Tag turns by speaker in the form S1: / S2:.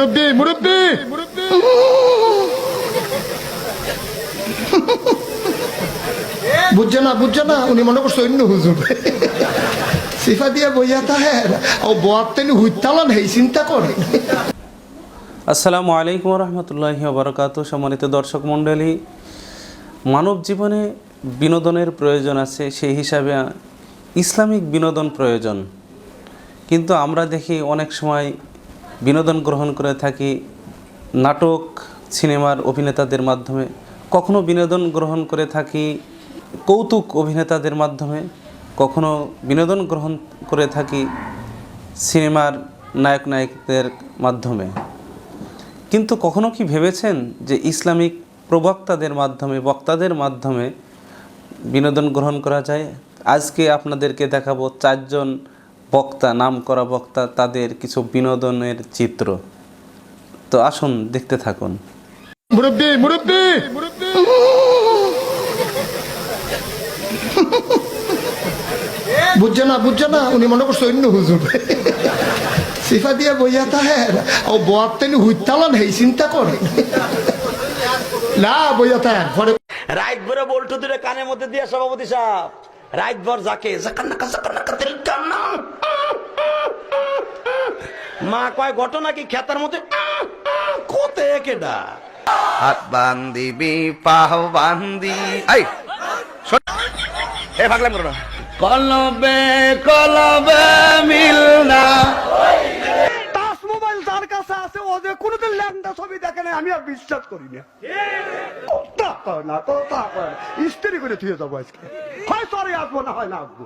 S1: মুরব্বী মুরব্বী! বুঝছে না বুঝছে না? উনি মনে করছে অন্য হুজুর। সিফা দিয়ে বইয়া তাহে ও বোয়ার তেনি হুইতালান হেই চিন্তা করে।
S2: আসসালামু আলাইকুম রহমতুল্লাহি বারকাত সম্মানিত দর্শক মণ্ডলী। মানব জীবনে বিনোদনের প্রয়োজন আছে সেই হিসাবে ইসলামিক বিনোদন প্রয়োজন। কিন্তু আমরা দেখি অনেক সময় বিনোদন গ্রহণ করে থাকি, নাটক, সিনেমার অভিনেতাদের মাধ্যমে, কখনো বিনোদন গ্রহণ করে থাকি, কৌতুক অভিনেতাদের মাধ্যমে, কখনো বিনোদন গ্রহণ করে থাকি সিনেমার নায়ক নায়কদের মাধ্যমে। কিন্তু কখনো কি ভেবেছেন যে ইসলামিক প্রবক্তাদের মাধ্যমে, বক্তাদের মাধ্যমে বিনোদন গ্রহণ করা যায়? আজকে আপনাদেরকে দেখাবো চারজন বক্তা নাম করা বক্তা তাদের কিছু বিনোদনের চিত্র। তো আসুন দেখতে থাকুন।
S1: মুরব্বী মুরব্বী! বুঝছে না বুঝছে না উনি মনে করছে অন্য হুজুর। সিফা দিয়ে বইয়া তাহে ও বোয়ার তেনি হুইতালান হেই চিন্তা করে। না বইয়া তাহে
S3: রাইট ভরে বল্টু দূরে কানের মধ্যে দিয়ে সভাপতি সাহেব। রাইট ভর যাকে মা কয় ঘটনা কি খেতার মধ্যে? কোতে কেডা
S4: হাত বান্দিবি পাহ বান্দি। শোন। এ ভাগলাম করো না। কলবে কলবে মিল না।
S5: টাচ মোবাইল যার কাছে আছে ও যে কোনোদিন ল্যাংটা ছবি দেখে নাই আমি আর বিশ্বাস করি না। কথা কয় না কথা কয় না। করে থুয়ে যাব আজকে। হয় সরে আসব না হয় না আসব